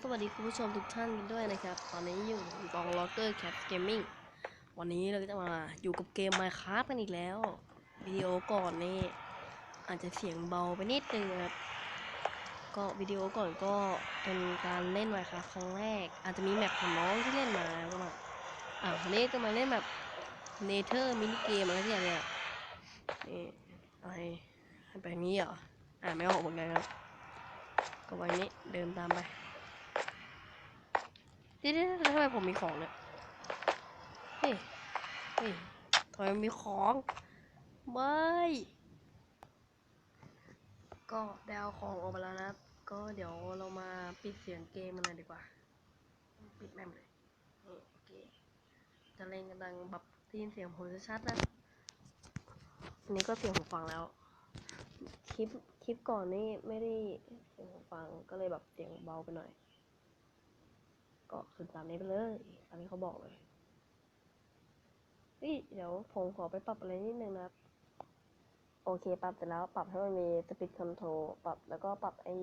สวัสดีคุณผู้ชมทุกท่านกันด้วยนะครับ ตอนนี้อยู่กองล็อกเกอร์แคปเกมมิ่งวันนี้เราก็จะมาอยู่กับเกม Minecraft กันอีกแล้ววิดีโอก่อนนี่อาจจะเสียงเบาไปนิดนึงครับก็วิดีโอก่อนก็เป็นการเล่น Minecraft ครั้งแรก อาจจะมีแมปของน้องที่เล่นมาก็มาอ่าวันนี้จะมาเล่นแบบเนเธอร์มินิเกมอะไรที่อย่างเนี่ยนี่อะไรให้ไปนี้เหรออ่าไม่ออกเหมือนกันครับก็ไว้นี้เดินตามไป เดี๋ยวๆแล้วทำไมผมมีของเนี่ยเฮ้ยเฮ้ยทำไมมีของไม่ก็ได้เอาของออกมาแล้วนะก็เดี๋ยวเรามาปิดเสียงเกมมันเลยดีกว่า ปิดแม่มเลยโอเคจะเล่นกันดังแบบได้ยินเสียงผมชัดๆนะอันนี้ก็เสียงผมฟังแล้ว คลิปคลิปก่อนนี่ไม่ได้เสียงหูฟังก็เลยแบบเสียงเบาไปหน่อย ก็คือตามนี้ไปเลยตามที่เขาบอกเลยเฮ้ยเดี๋ยวผมขอไปปรับอะไรนิดนึงนะครับ โอเคปรับเสร็จแล้วปรับให้มันมีสปีดคอนโทรลปรับแล้วก็ปรับไอ้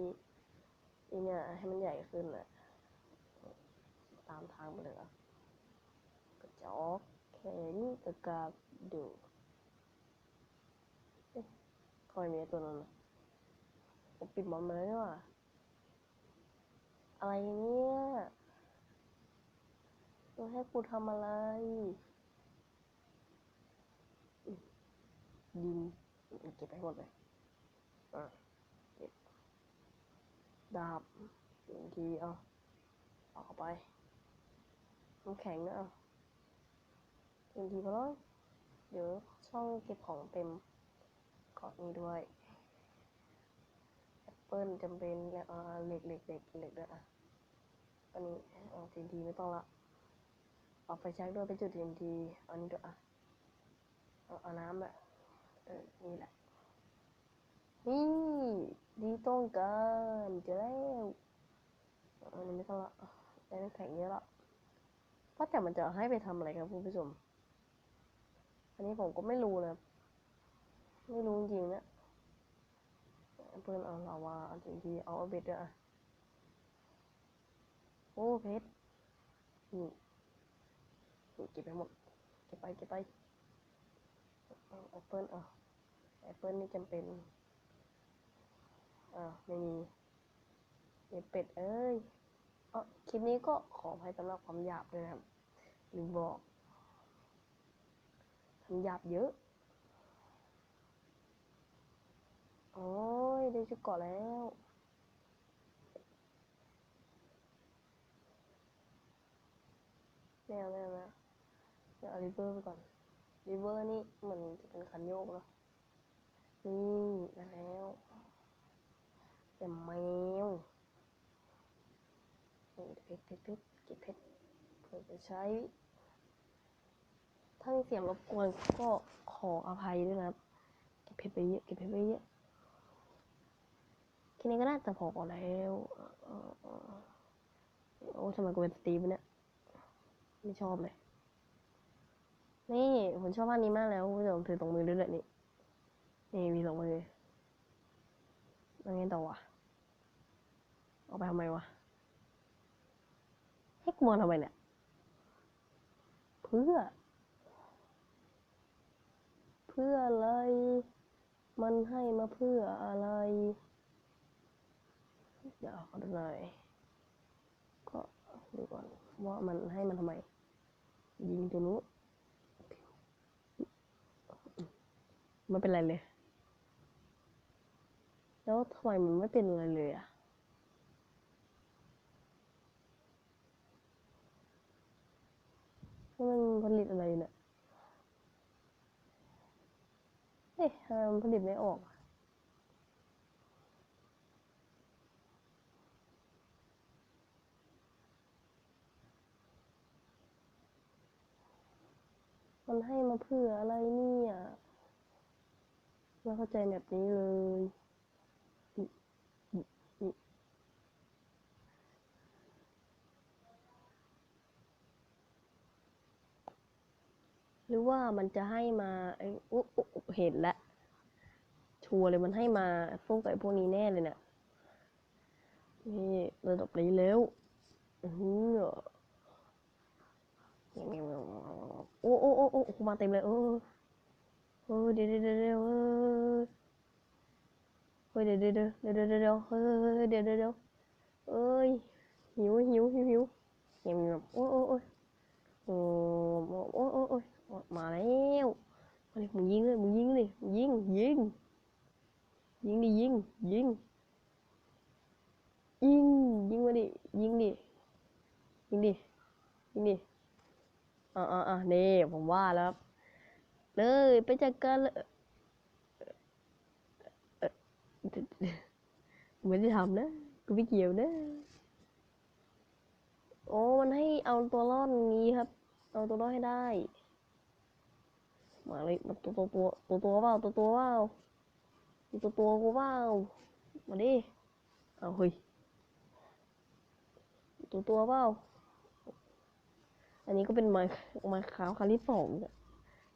อ้เนี่ยให้มันใหญ่ขึ้นแหละตามทางไปเลยอะกระจอกแขนกระกาบดูเอ๊ะทำไมมีตัวนั้นอะผมปิดมอนมาแล้วนี่หว่าอะไรเนี่ย ให้กูทำอะไรดินเก็บไปหมดเลยอะเก็บดาบหนึ่งทีเอาเอาไปน้ำแข็งนะเอาหนึ่งทีพอแล้วเดี๋ยวช่องเก็บของเต็มกอดนี้ด้วยแอปเปิลจำเป็นแล้วเหล็กเหล็กเหล็กเหล็กด้วยอะอันนี้เอาทีนทีไม่ต้องละ เอาไฟแช็กด้วยไปจุดทีนทีอันนี้ด้วยอะเอาเอาน้ำแหละเออนี่แหละ นี่ดีตรงกันเจอแล้วอันนี้ไม่ต้องละได้น้ำแข็งเยอะละว่าะแต่มันจะให้ไปทำอะไรครับคุณผู้ชม อันนี้ผมก็ไม่รู้นะไม่รู้จริงๆนะเพื่อนเอาลาวาเอาทีนทีเอาเบ็ดด้วยอะโอ้เพชรนี่ เก็บไปหมด เก็บไป เก็บไปอาแอปเปิลเอาแอปเปิลนี่จำเป็น อ่าไม่มีเก็เป็ดเอ้ยเอ๋อคลิปนี้ก็ขออภัยสำหรับความหยาบด้วยนะครับลืมบอกทำหยาบเยอะ โอ้ยได้ชุดเกาะแล้วไม่เอาไม่เอาไม่เอาเดี๋ยว ริเวอร์ไปก่อนริเวอร์นี่เหมือนจะเป็นคันโยกเนาะนี่แล้วแต่แมวเพชรเพชรเพชรเก็บเพชรเพื่อจะใช้ ถ้ามีเสียงรบกวนก็ขออภัยด้วยนะครับ เก็บเพชรไปเยอะเก็บเพชรไปเยอะแค่นี้ก็น่าจะพอแล้วเอ่อเอ่อเอ่อโอ้ทำไมกูเป็นสตีฟเนี่ย ไม่ชอบเลย นี่ผมชอบภาพนี้มากแล้วคุณผู้ชมถือตรงมือด้วยเลยนี่นี่มีสองมือแล้วไงต่อวะเอาไปทำไมวะให้กลัวทำไมเนี่ยเพื่อ เพื่ออะไร มันให้มาเพื่ออะไร เดี๋ยวขอดูหน่อยก็ดูก่อนว่ามันให้มันทำไม ยิงตัวนู้น ไม่เป็นไรเลย แล้วทำไมมันไม่เป็นอะไรเลยอะมันผลิตอะไรเนี่ยเอ๊ะมันผลิตไม่ออกมันให้มาเพื่ออะไรเนี่ย ไม่เข้าใจแบบนี้เลย หรือว่ามันจะให้มาไอ้อุ๊เห็นแล้วชัวร์เลยมันให้มาพวกไอ้พวกนี้แน่เลยเนี่ยนี่ระดับนี้แล้วอื้อหือโอ้โอ้โอ้โอ้โอ้มาเต็มเลยเออ เออเดี๋ยวเดี๋ยวเดี๋ยวเดี๋ยวเออเฮ้ยเดี๋ยวเดี๋ยวเดี๋ยวเดี๋ยวเดี๋ยวเดี๋ยวเฮ้ยเดี๋ยวเดี๋ยวเดี๋ยวเอ้ยหิวหิวหิวหิวเงียบเงียบโอ้โอ้โอ้ยโอ้โอ้โอ้โอ้ยมาแล้วมาเลยมึงยิงเลยมึงยิงเลยยิงยิงยิงดิยิงยิงยิงยิงมาดิยิงดิยิงดิยิงดิอ่าอ่าอ่านี่ผมว่าแล้ว เลย ไปจัดการเลยเอ่อไม่ได้ทำนะกูไม่เกี่ยวนะโอ้มันให้เอาตัวรอดนี้ครับ เอาตัวรอดให้ได้ มาเลยมาตัวตัวตัวตัวตัวเปล่าตัวตัวเปล่าตัวตัวกูเปล่ามาดิเอาเฮ้ยตัวตัวเปล่าอันนี้ก็เป็นไม้ไม้ขาวคาริสองเนี่ย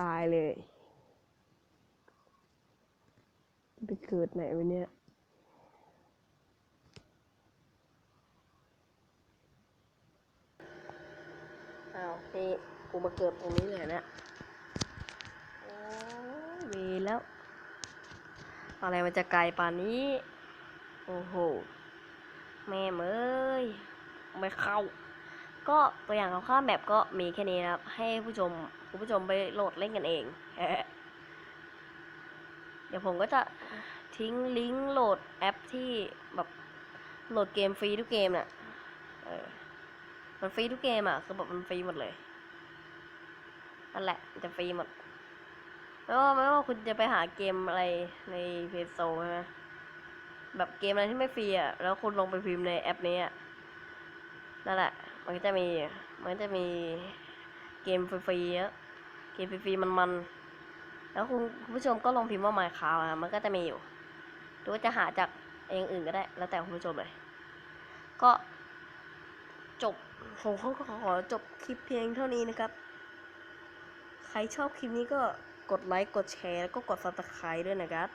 ตายเลยไปเกิดไหนวะเนี่ยอ้าวนี่กูมาเกิดตรงนี้เลยเนะโอ้ยเวแล้ว อะไรมันจะไกลป่านนี้ โอ้โห แม่เมยไม่เข้า ก็ตัวอย่างคร่าวๆแบบก็มีแค่นี้นะครับ ให้ผู้ชม คุณผู้ชมไปโหลดเล่นกันเอง เดี๋ยวผมก็จะทิ้งลิงก์โหลดแอปที่แบบโหลดเกมฟรีทุกเกมน่ะเออมันฟรีทุกเกมอะคือแบบมันฟรีหมดเลยนั่นแหละมันจะฟรีหมดไม่ว่าไม่ว่าคุณจะไปหาเกมอะไรในเพจโซใช่ไหมแบบเกมอะไรที่ไม่ฟรีอะแล้วคุณลงไปพิมพ์ในแอปนี้อะนั่นแหละ มันก็จะมี มันก็จะมีเกมฟรีๆเยอะ เกมฟรีๆมัน แล้วคุณคุณผู้ชมก็ลองพิมพ์ว่า Minecraft อะมันก็จะมีอยู่ หรือว่าจะหาจากเองอื่นก็ได้ แล้วแต่คุณผู้ชมเลย ก็จบผมขอขอจบคลิปเพียงเท่านี้นะครับ ใครชอบคลิปนี้ก็กดไลค์ กดแชร์ แล้วก็กด subscribe ด้วยนะครับ